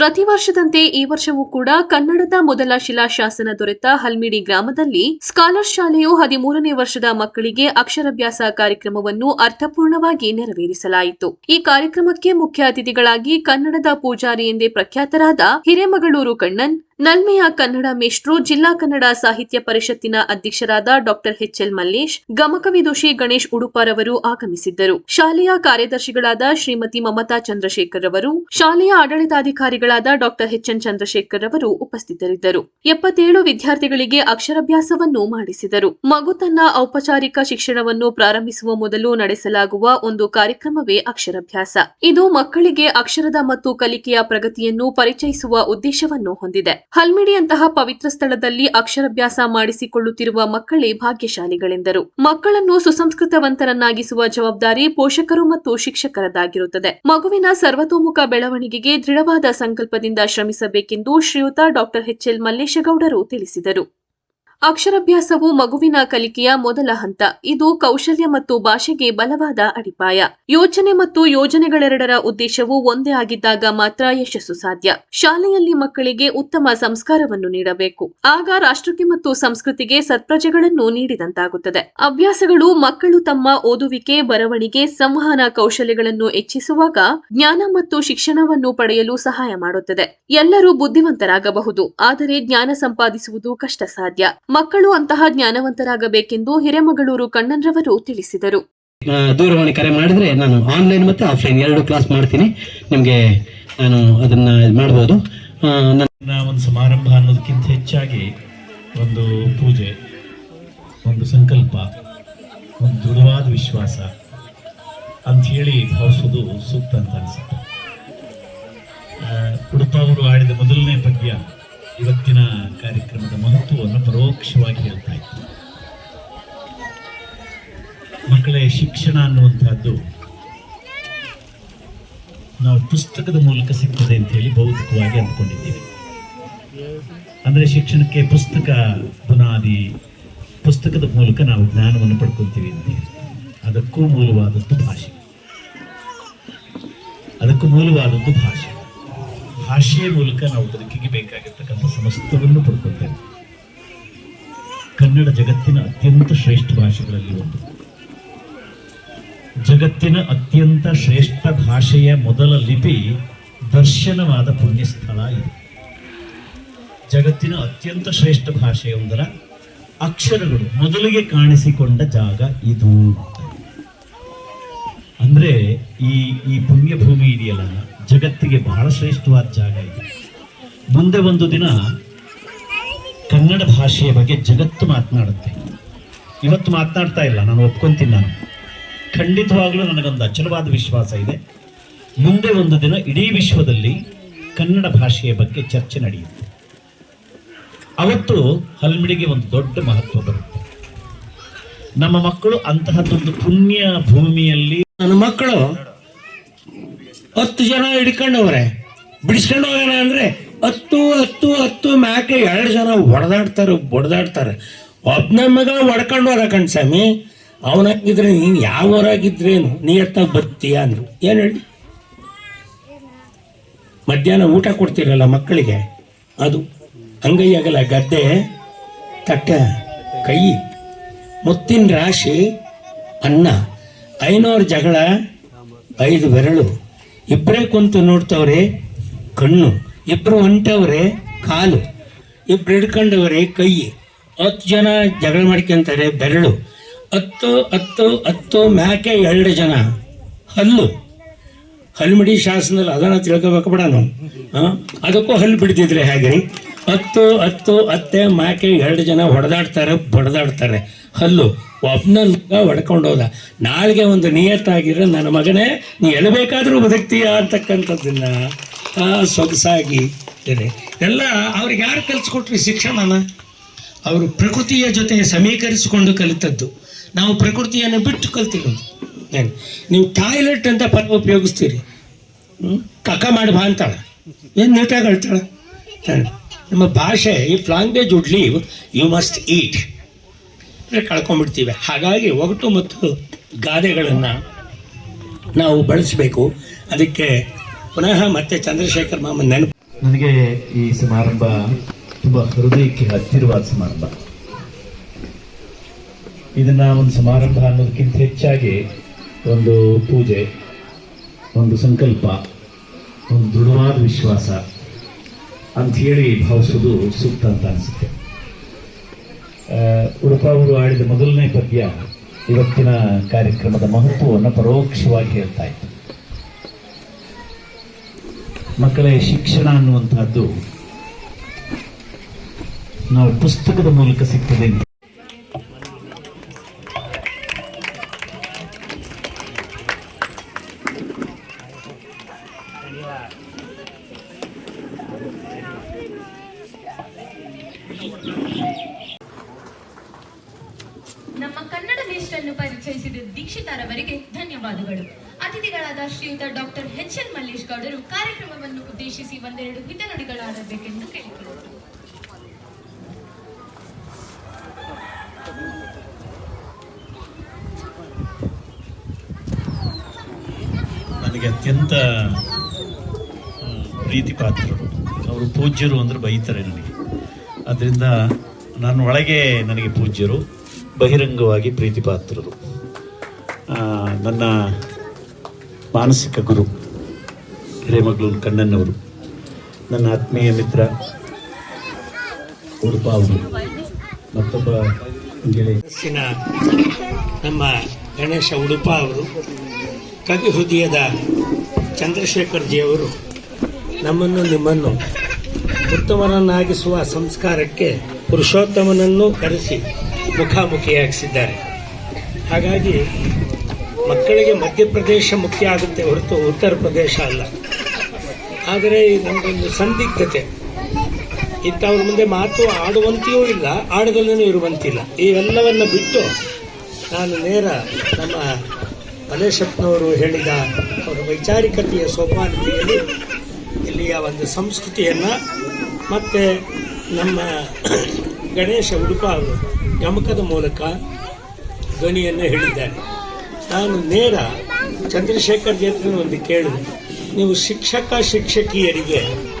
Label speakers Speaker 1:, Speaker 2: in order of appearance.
Speaker 1: ಪ್ರತಿ ವರ್ಷದಂತೆ ಈ ವರ್ಷವೂ ಕೂಡ ಕನ್ನಡದ ಮೊದಲ ಶಿಲಾಶಾಸನ ದೊರೆತ ಹಲ್ಮಿಡಿ ಗ್ರಾಮದಲ್ಲಿ ಸ್ಕಾಲರ್ ಶಾಲೆಯು ಹದಿಮೂರನೇ ವರ್ಷದ ಮಕ್ಕಳಿಗೆ ಅಕ್ಷರಾಭ್ಯಾಸ ಕಾರ್ಯಕ್ರಮವನ್ನು ಅರ್ಥಪೂರ್ಣವಾಗಿ ನೆರವೇರಿಸಲಾಯಿತು. ಈ ಕಾರ್ಯಕ್ರಮಕ್ಕೆ ಮುಖ್ಯ ಅತಿಥಿಗಳಾಗಿ ಕನ್ನಡದ ಪೂಜಾರಿ ಎಂದೇ ಪ್ರಖ್ಯಾತರಾದ ಹಿರೇಮಗಳೂರು ಕಣ್ಣನ್ ನಲ್ಮೆಯ ಕನ್ನಡ ಮೇಷ್ಟ್ರು ಜಿಲ್ಲಾ ಕನ್ನಡ ಸಾಹಿತ್ಯ ಪರಿಷತ್ತಿನ ಅಧ್ಯಕ್ಷರಾದ ಡಾಕ್ಟರ್ ಎಚ್ಎಲ್ ಮಲ್ಲೇಶ್, ಗಮಕವಿ ದೋಷಿ ಗಣೇಶ್ ಉಡುಪಾರವರು ಆಗಮಿಸಿದ್ದರು. ಶಾಲೆಯ ಕಾರ್ಯದರ್ಶಿಗಳಾದ ಶ್ರೀಮತಿ ಮಮತಾ ಚಂದ್ರಶೇಖರ್ ಅವರು ಶಾಲೆಯ ಆಡಳಿತಾಧಿಕಾರಿಗಳಾದ ಡಾಕ್ಟರ್ ಎಚ್ಎನ್ ಚಂದ್ರಶೇಖರ್ ಅವರು ಉಪಸ್ಥಿತರಿದ್ದರು. ಎಪ್ಪತ್ತೇಳು ವಿದ್ಯಾರ್ಥಿಗಳಿಗೆ ಅಕ್ಷರಾಭ್ಯಾಸವನ್ನು ಮಾಡಿಸಿದರು. ಮಗು ತನ್ನ ಔಪಚಾರಿಕ ಶಿಕ್ಷಣವನ್ನು ಪ್ರಾರಂಭಿಸುವ ಮೊದಲು ನಡೆಸಲಾಗುವ ಒಂದು ಕಾರ್ಯಕ್ರಮವೇ ಅಕ್ಷರಾಭ್ಯಾಸ. ಇದು ಮಕ್ಕಳಿಗೆ ಅಕ್ಷರದ ಮತ್ತು ಕಲಿಕೆಯ ಪ್ರಗತಿಯನ್ನು ಪರಿಚಯಿಸುವ ಉದ್ದೇಶವನ್ನು ಹೊಂದಿದೆ. ಹಲ್ಮಿಡಿಯಂತಹ ಪವಿತ್ರ ಸ್ಥಳದಲ್ಲಿ ಅಕ್ಷರಾಭ್ಯಾಸ ಮಾಡಿಸಿಕೊಳ್ಳುತ್ತಿರುವ ಮಕ್ಕಳೇ ಭಾಗ್ಯಶಾಲಿಗಳೆಂದರು. ಮಕ್ಕಳನ್ನು ಸುಸಂಸ್ಕೃತವಂತರನ್ನಾಗಿಸುವ ಜವಾಬ್ದಾರಿ ಪೋಷಕರು ಮತ್ತು ಶಿಕ್ಷಕರದಾಗಿರುತ್ತದೆ ಮಗುವಿನ ಸರ್ವತೋಮುಖ ಬೆಳವಣಿಗೆಗೆ ದೃಢವಾದ ಸಂಕಲ್ಪದಿಂದ ಶ್ರಮಿಸಬೇಕೆಂದು ಶ್ರೀಯುತ ಡಾಕ್ಟರ್ ಎಚ್ಎಲ್ ಮಲ್ಲೇಶಗೌಡರು ತಿಳಿಸಿದರು. ಅಕ್ಷರಾಭ್ಯಾಸವು ಮಗುವಿನ ಕಲಿಕೆಯ ಮೊದಲ ಹಂತ. ಇದು ಕೌಶಲ್ಯ ಮತ್ತು ಭಾಷೆಗೆ ಬಲವಾದ ಅಡಿಪಾಯ. ಯೋಚನೆ ಮತ್ತು ಯೋಜನೆಗಳೆರಡರ ಉದ್ದೇಶವು ಒಂದೇ ಆಗಿದ್ದಾಗ ಮಾತ್ರ ಯಶಸ್ಸು ಸಾಧ್ಯ. ಶಾಲೆಯಲ್ಲಿ ಮಕ್ಕಳಿಗೆ ಉತ್ತಮ ಸಂಸ್ಕಾರವನ್ನು ನೀಡಬೇಕು. ಆಗ ರಾಷ್ಟ್ರಕ್ಕೆ ಮತ್ತು ಸಂಸ್ಕೃತಿಗೆ ಸತ್ಪ್ರಜೆಗಳನ್ನು ನೀಡಿದಂತಾಗುತ್ತದೆ. ಅಭ್ಯಾಸಗಳು ಮಕ್ಕಳು ತಮ್ಮ ಓದುವಿಕೆ, ಬರವಣಿಗೆ, ಸಂವಹನ ಕೌಶಲ್ಯಗಳನ್ನು ಹೆಚ್ಚಿಸುವಾಗ ಜ್ಞಾನ ಮತ್ತು ಶಿಕ್ಷಣವನ್ನು ಪಡೆಯಲು ಸಹಾಯ ಮಾಡುತ್ತದೆ. ಎಲ್ಲರೂ ಬುದ್ಧಿವಂತರಾಗಬಹುದು, ಆದರೆ ಜ್ಞಾನ ಸಂಪಾದಿಸುವುದು ಕಷ್ಟ ಸಾಧ್ಯ ಮಕ್ಕಳು ಅಂತಹ ಜ್ಞಾನವಂತರಾಗಬೇಕೆಂದು ಹಿರೇಮಗಳೂರು ಕಣ್ಣನ್ರವರು ತಿಳಿಸಿದರು.
Speaker 2: ದೂರವಾಣಿ ಕರೆ ಮಾಡಿದ್ರೆ ನಾನು ಆನ್ಲೈನ್ ಮತ್ತು ಆಫ್ಲೈನ್ ಎರಡು ಕ್ಲಾಸ್ ಮಾಡ್ತೀನಿ. ನಿಮಗೆ ನಾನು ಅದನ್ನ ಇದ್ ಮಾಡ್ಬೋದು. ನನ್ನ
Speaker 3: ಒಂದು ಸಮಾರಂಭ ಅನ್ನೋದಕ್ಕಿಂತ ಹೆಚ್ಚಾಗಿ ಒಂದು ಪೂಜೆ ಒಂದು ಸಂಕಲ್ಪ ಒಂದು ದೃಢವಾದ ವಿಶ್ವಾಸ ಅಂಥೇಳಿ ಭಾವಿಸೋದು ಸೂಕ್ತ ಅಂತ ಅನಿಸುತ್ತೆ. ಕುಡುಪ ಅವರು ಆಡಿದ ಮೊದಲನೇ ಪದ್ಯ ಇವತ್ತಿನ ಕಾರ್ಯಕ್ರಮದ ಮಹತ್ವವನ್ನು ಪರೋಕ್ಷವಾಗಿ ಹೇಳ್ತಾ ಇತ್ತು ಮಕ್ಕಳೇ, ಶಿಕ್ಷಣ ಅನ್ನುವಂಥದ್ದು ನಾವು ಪುಸ್ತಕದ ಮೂಲಕ ಸಿಗ್ತದೆ ಅಂತ ಹೇಳಿ ಭೌತಿಕವಾಗಿ ಅಂದ್ಕೊಂಡಿದ್ದೀವಿ. ಅಂದರೆ ಶಿಕ್ಷಣಕ್ಕೆ ಪುಸ್ತಕ ಬುನಾದಿ, ಪುಸ್ತಕದ ಮೂಲಕ ನಾವು ಜ್ಞಾನವನ್ನು ಪಡ್ಕೊತೀವಿ ಅಂತೇಳಿ ಅದಕ್ಕೂ ಮೂಲವಾದದ್ದು ಭಾಷೆ. ಅದಕ್ಕೂ ಮೂಲವಾದದ್ದು ಭಾಷೆ. ಭಾಷೆಯ ಮೂಲಕ ನಾವು ಬದುಕಿಗೆ ಬೇಕಾಗಿರ್ತಕ್ಕಂಥ ಸಮಸ್ತವನ್ನು ಪಡ್ಕೊತೇವೆ ಕನ್ನಡ ಜಗತ್ತಿನ ಅತ್ಯಂತ ಶ್ರೇಷ್ಠ ಭಾಷೆಗಳಲ್ಲಿ ಒಂದು. ಜಗತ್ತಿನ ಅತ್ಯಂತ ಶ್ರೇಷ್ಠ ಭಾಷೆಯ ಮೊದಲ ಲಿಪಿ ದರ್ಶನವಾದ ಪುಣ್ಯಸ್ಥಳ ಇದು. ಜಗತ್ತಿನ ಅತ್ಯಂತ ಶ್ರೇಷ್ಠ ಭಾಷೆಯೊಂದರ ಅಕ್ಷರಗಳು ಮೊದಲಿಗೆ ಕಾಣಿಸಿಕೊಂಡ ಜಾಗ ಇದು. ಅಂದ್ರೆ ಈ ಈ ಪುಣ್ಯಭೂಮಿ ಇದೆಯಲ್ಲ? ಜಗತ್ತಿಗೆ ಬಹಳ ಶ್ರೇಷ್ಠವಾದ ಜಾಗ ಇದೆ. ಮುಂದೆ ಒಂದು ದಿನ ಕನ್ನಡ ಭಾಷೆಯ ಬಗ್ಗೆ ಜಗತ್ತು ಮಾತನಾಡುತ್ತೆ. ಇವತ್ತು ಮಾತನಾಡ್ತಾ ಇಲ್ಲ, ನಾನು ಒಪ್ಕೊಂತೀನಿ ನಾನು. ಖಂಡಿತವಾಗಲೂ ನನಗೊಂದು ಅಚಲವಾದ ವಿಶ್ವಾಸ ಇದೆ. ಮುಂದೆ ಒಂದು ದಿನ ಇಡೀ ವಿಶ್ವದಲ್ಲಿ ಕನ್ನಡ ಭಾಷೆಯ ಬಗ್ಗೆ ಚರ್ಚೆ ನಡೆಯುತ್ತೆ. ಅವತ್ತು ಹಲ್ಮಿಡಿಗೆ ಒಂದು ದೊಡ್ಡ ಮಹತ್ವ ಬರುತ್ತೆ. ನಮ್ಮ ಮಕ್ಕಳು ಅಂತಹದ್ದೊಂದು ಪುಣ್ಯ ಭೂಮಿಯಲ್ಲಿ
Speaker 4: ನನ್ನ ಮಕ್ಕಳು ಹತ್ತು ಜನ ಹಿಡ್ಕೊಂಡವ್ರೆ. ಬಿಡಿಸ್ಕೊಂಡು ಹೋಗೋಣ ಅಂದರೆ ಹತ್ತು ಹತ್ತು ಹತ್ತು ಮ್ಯಾಕೆ ಎರಡು ಜನ ಹೊಡೆದಾಡ್ತಾರೆ, ಬಡ್ದಾಡ್ತಾರೆ. ಒಬ್ಬನ ಮಗ ಹೊಡ್ಕೊಂಡು ಹೋದ ಕಣ್ಸ್ವಾಮಿ ಅವನಾಗಿದ್ರೆ ನೀನು ಯಾವ ಊರಾಗಿದ್ರೇನು? ನೀ ಎತ್ತ ಬರ್ತೀಯ ಅಂದರು. ಏನು ಹೇಳಿ? ಮಧ್ಯಾಹ್ನ ಊಟ ಕೊಡ್ತೀರಲ್ಲ ಮಕ್ಕಳಿಗೆ? ಅದು ಅಂಗೈಯಾಗಲ್ಲ ಗದ್ದೆ, ತಟ್ಟೆ, ಕೈ, ಮುತ್ತಿನ ರಾಶಿ, ಅನ್ನ, ಐನೂರು ಜಗಳ, ಐದು ಬೆರಳು. ಇಬ್ಬರೇ ಕುಂತು ನೋಡ್ತವ್ರೆ ಕಣ್ಣು ಇಬ್ಬರು ಹೊಂಟವ್ರೆ ಕಾಲು, ಇಬ್ರು ಹಿಡ್ಕೊಂಡವ್ರೆ ಕೈ ಹತ್ತು ಜನ ಜಗಳ ಮಾಡ್ಕೊಂತಾರೆ ಬೆರಳು. ಹತ್ತು ಹತ್ತು ಹತ್ತು, ಮ್ಯಾಕೆ ಎರಡು ಜನ. ಹಲ್ಲು. ಹಲ್ಮಿಡಿ ಶಾಸನದಲ್ಲಿ ಅದನ್ನು ತಿಳ್ಕೊಬೇಕು ಬಿಡ ನಾವು ಅದಕ್ಕೂ ಹಲ್ಲು ಬಿಡ್ತಿದ್ರೆ ಹಾಗೆ ಹತ್ತು ಹತ್ತು ಅತ್ತೆ ಮಾಕೆ ಎರಡು ಜನ ಹೊಡೆದಾಡ್ತಾರೆ, ಬಡ್ದಾಡ್ತಾರೆ. ಹಲ್ಲು. ಒಬ್ಬನ ಮಗ ಹೊಡ್ಕೊಂಡು ಹೋದ. ನಾಳೆಗೆ ಒಂದು ನಿಯತ್ತಾಗಿರೋ ನನ್ನ ಮಗನೇ, ನೀ ಬೇಕಾದರೂ ಬದುಕ್ತೀಯ? ಅಂತಕ್ಕಂಥದ್ದನ್ನ ಸೊಗಸಾಗಿ ಎಲ್ಲ ಅವ್ರಿಗೆ ಯಾರು ಕಲಿಸ್ಕೊಟ್ರಿ ಶಿಕ್ಷಣನ ಅವರು ಪ್ರಕೃತಿಯ ಜೊತೆ ಸಮೀಕರಿಸಿಕೊಂಡು ಕಲಿತದ್ದು. ನಾವು ಪ್ರಕೃತಿಯನ್ನು ಬಿಟ್ಟು ಕಲ್ತಿರೋದು. ಏನು? ನೀವು ಟಾಯ್ಲೆಟ್ ಅಂತ ಪದ ಉಪಯೋಗಿಸ್ತೀರಿ. ಕಕ ಮಾಡಿ ಬಾ ಅಂತಾಳೆ. ಏನು ನೀಟಾಗಿ ಹೇಳ್ತಾಳೆ? ನಮ್ಮ ಭಾಷೆ if language would leave you must eat ಕಳ್ಕೊಂಡ್ಬಿಡ್ತೀವಿ. ಹಾಗಾಗಿ ಒಗಟು ಮತ್ತು ಗಾದೆಗಳನ್ನು ನಾವು ಬಳಸಬೇಕು. ಅದಕ್ಕೆ ಪುನಃ ಮತ್ತೆ ಚಂದ್ರಶೇಖರ್ ಮಾಮನ್ ನೆನಪು
Speaker 3: ನನಗೆ ಈ ಸಮಾರಂಭ ತುಂಬ ಹೃದಯಕ್ಕೆ ಹತ್ತಿರವಾದ ಸಮಾರಂಭ. ಇದನ್ನ ಒಂದು ಸಮಾರಂಭ ಅನ್ನೋದಕ್ಕಿಂತ ಹೆಚ್ಚಾಗಿ ಒಂದು ಪೂಜೆ, ಒಂದು ಸಂಕಲ್ಪ, ಒಂದು ದೃಢವಾದ ವಿಶ್ವಾಸ ಅಂತ ಹೇಳಿ ಭಾವಿಸೋದು ಸೂಕ್ತ ಅಂತ ಅನಿಸುತ್ತೆ. ಉಡುಪ ಅವರು ಆಡಿದ ಮೊದಲನೇ ಪದ್ಯ ಇವತ್ತಿನ ಕಾರ್ಯಕ್ರಮದ ಮಹತ್ವವನ್ನು ಪರೋಕ್ಷವಾಗಿ ಹೇಳ್ತಾ ಇತ್ತು. ಮಕ್ಕಳೇ, ಶಿಕ್ಷಣ ಅನ್ನುವಂತಹದ್ದು ನಾವು ಪುಸ್ತಕದ ಮೂಲಕ ಸಿಗ್ತದೆ
Speaker 5: ನಮ್ಮ ಕನ್ನಡ ಮೇಷ್ಟರನ್ನು ಪರಿಚಯಿಸಿದ ದೀಕ್ಷಿತಾರವರಿಗೆ ಧನ್ಯವಾದಗಳು. ಅತಿಥಿಗಳಾದ ಶ್ರೀಯುತ ಡಾಕ್ಟರ್ ಎಚ್ ಎನ್ ಮಲ್ಲೇಶ್ ಗೌಡರು ಕಾರ್ಯಕ್ರಮವನ್ನು ಉದ್ದೇಶಿಸಿ ಒಂದೆರಡು ಹಿತನುಡಿಗಳಾಡಬೇಕೆಂದು ಕೇಳಿಕೊಂಡರು
Speaker 3: ನನಗೆ ಅತ್ಯಂತ ಪ್ರೀತಿ ಪಾತ್ರರು ಅವರು ಪೂಜ್ಯರು ಅಂದ್ರೆ ಬೈತಾರೆ ನನಗೆ. ಅದರಿಂದ ನನ್ನ ಒಳಗೆ ನನಗೆ ಪೂಜ್ಯರು. ಬಹಿರಂಗವಾಗಿ ಪ್ರೀತಿ ಪಾತ್ರರು ನನ್ನ ಮಾನಸಿಕ ಗುರು ಹಿರೇಮಗಳೂರು ಕಣ್ಣನ್ನವರು ನನ್ನ ಆತ್ಮೀಯ ಮಿತ್ರ ಉಡುಪ ಅವರು, ಮತ್ತೊಬ್ಬ
Speaker 4: ನಮ್ಮ ಗಣೇಶ ಉಡುಪ ಅವರು, ಕವಿ ಹೃದಯದ ಚಂದ್ರಶೇಖರ್ ಜಿಯವರು ನಮ್ಮನ್ನು ನಿಮ್ಮನ್ನು ಉತ್ತಮರನ್ನಾಗಿಸುವ ಸಂಸ್ಕಾರಕ್ಕೆ ಪುರುಷೋತ್ತಮನನ್ನು ಕರೆಸಿ. ಮುಖಾಮುಖಿಯಾಗಿಸಿದ್ದಾರೆ ಹಾಗಾಗಿ ಮಕ್ಕಳಿಗೆ ಮಧ್ಯಪ್ರದೇಶ ಮುಖ್ಯ ಆಗುತ್ತೆ ಹೊರತು ಉತ್ತರ ಪ್ರದೇಶ ಅಲ್ಲ. ಆದರೆ ನಮಗೊಂದು ಸಂದಿಗ್ಧತೆ. ಇಂಥವ್ರ ಮುಂದೆ ಮಾತು ಆಡುವಂತೆಯೂ ಇಲ್ಲ ಆಡದಲ್ಲೂ ಇರುವಂತಿಲ್ಲ. ಇವೆಲ್ಲವನ್ನು ಬಿಟ್ಟು ನಾನು ನೇರ ನಮ್ಮ ಮಲೇಶಪ್ಪನವರು ಹೇಳಿದ ಅವರ ವೈಚಾರಿಕತೆಯ ಸೋಪಾನತೆಯಲ್ಲಿ ಇಲ್ಲಿಯ ಒಂದು ಸಂಸ್ಕೃತಿಯನ್ನು ಮತ್ತು ನಮ್ಮ ಗಣೇಶ ಉಡುಪ ಯಮಕದ ಮೂಲಕ ಧ್ವನಿಯನ್ನು ಹೇಳಿದ್ದಾರೆ. ನಾನು ನೇರ ಚಂದ್ರಶೇಖರ್ ಜೇತ್ರ ಒಂದು ಕೇಳಿದೆ. ನೀವು ಶಿಕ್ಷಕ ಶಿಕ್ಷಕಿಯರಿಗೆ